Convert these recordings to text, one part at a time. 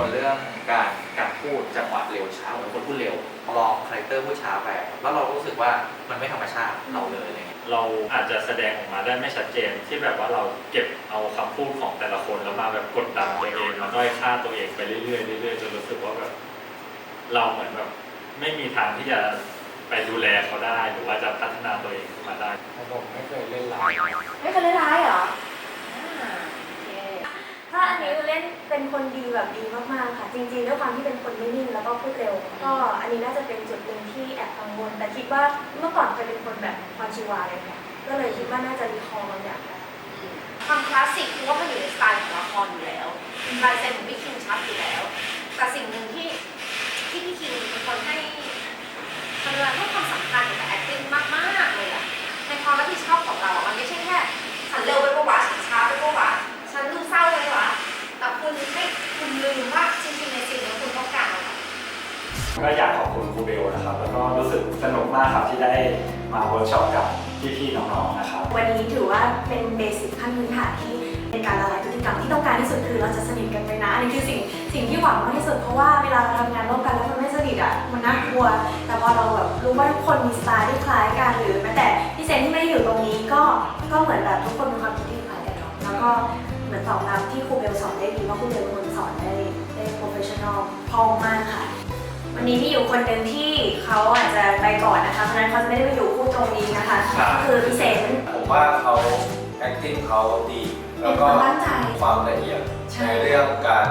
วลเรื่องการการพูดจังหวะเร็วช้าเหมือนคนพูดเร็วลองคาแรคเตอร์พูดช้าไปแล้วเรารู้สึกว่ามันไม่ธรรมชาติเราเลยอะไรเงี้ยเราอาจจะแสดงออกมาได้ไม่ชัดเจนที่แบบว่าเราเก็บเอาคำพูดของแต่ละคนแล้วมาแบบกดดันตัวเองแล้วด้อยค่าตัวเองไปเรื่อยๆเรื่อยๆจนรู้สึกว่าแบบเราเหมือนแบบไม่มีทางที่จะไปดูแลเขาได้หรือว่าจะพัฒนาตัวเองขึ้นมาได้ผมไม่เคยเล่นไลน์ไม่เคยเล่นร้ายเหรออ่าโอเคถ้าอันนี้เล่นเป็น คนดีแบบดีมากๆค่ะ จริงๆด้วยความที่เป็นคนไม่นิ่งแล้วก็พูดเร็ว ก็อันนี้น่าจะเป็นจุดหนึ่งที่แอบกังวลแต่คิดว่าเมื่อก่อนเคยเป็นคนแบบพรชีวาเลยค่ะก็เลยคิดว่าน่าจะรีคอร์บางอย่างความคลาสสิกคือว่ามันอยู่ในสไตล์ของละครอยู่แล้วลายเซ็นของพี่คิงชัดอยู่แล้ว แต่สิ่งหนึ่งที่ที่พี่คิงเป็นคนให้ทำงานให้ ก็อยากขอบคุณครูเบลนะครับ แล้วก็รู้สึกสนุกมากครับที่ได้มาเวิร์กช็อปกับพี่ๆน้องๆนะครับ วันนี้ถือว่าเป็นเบสิกขั้นพื้นฐานที่เป็นการละลายพฤติกรรมที่ต้องการที่สุดคือเราจะสนิทกันไปนะอันนี้คือสิ่งสิ่งที่หวังมากที่สุดเพราะว่าเวลาเราทำงานร่วมกันแล้วมันไม่สนิทอะมันน่ากลัว แต่พอเราแบบรู้ว่าทุกคนมีสไตล์ที่คล้ายกันหรือแม้แต่พี่เซนที่ไม่ได้อยู่ตรงนี้ก็ก็เหมือนแบบทุกคนมีความคิดที่คล้ายกันเนาะแล้วก็เหมือนตอบรับที่ครูเบลสอนได้ดีเพราครูเบลเป็นคนสอนได้ได้โปรเฟชชั่นอลพอมากค่ะ วันนี้มีอยู่คนหนึ่งที่เขาอาจจะไปก่อนนะคะเพราะฉะนั้นเขาจะไม่ได้มาอยู่คู่ตรงนี้นะคะ ครับ คือพี่เซนผมว่าเขา acting เขาดีเป็แล้นวคก็นตั้งใจความละเอียดใช่ ในเรื่องการ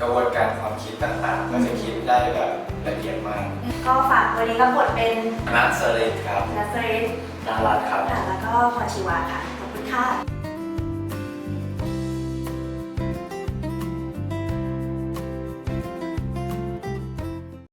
กระบวนการความคิดต่างๆ ก็จะคิดได้แบบละเอียดมากก็ฝากวันนี้ก็บทเป็นนัทสลิดครับนัสเรนน่ารักครับค่ะแล้วก็พรชีวาค่ะ ขอบคุณค่ะ